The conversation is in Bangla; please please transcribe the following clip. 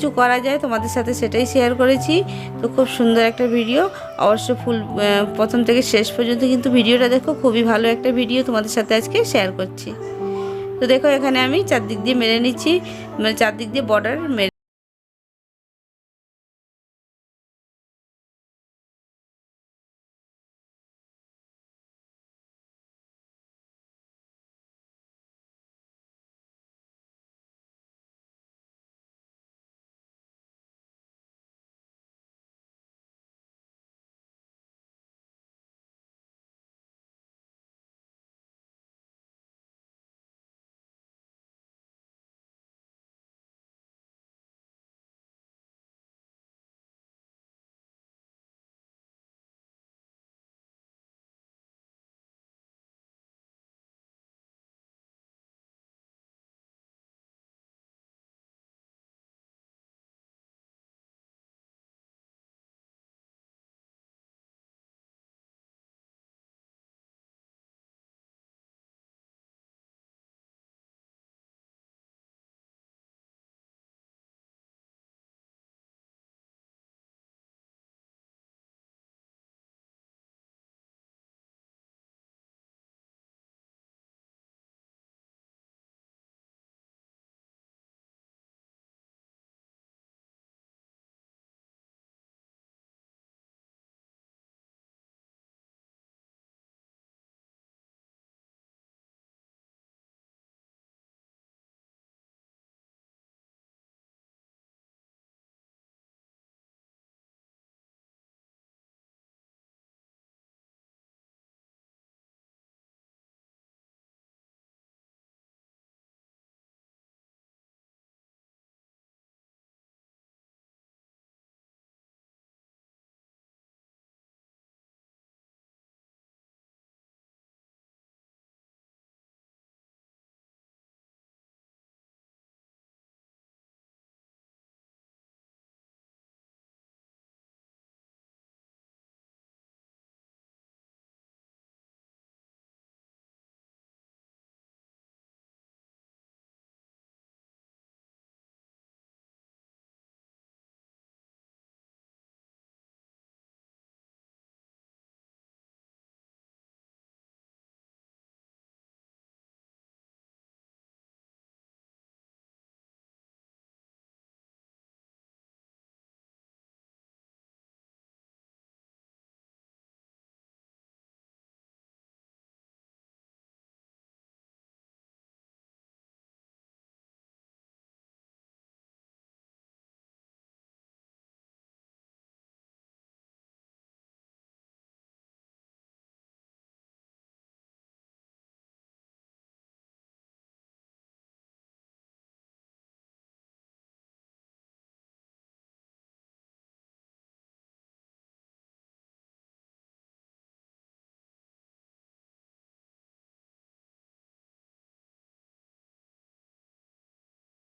কিছু করা যায়, তোমাদের সাথে সেটাই শেয়ার করেছি। তো খুব সুন্দর একটা ভিডিও অবশ্য ফুল প্রথম থেকে শেষ পর্যন্ত কিন্তু ভিডিওটা দেখো, খুবই ভালো একটা ভিডিও তোমাদের সাথে আজকে শেয়ার করছি। তো দেখো এখানে আমি চারদিক দিয়ে মেরে নিচ্ছি মানে চারদিক দিয়ে বর্ডার মেরে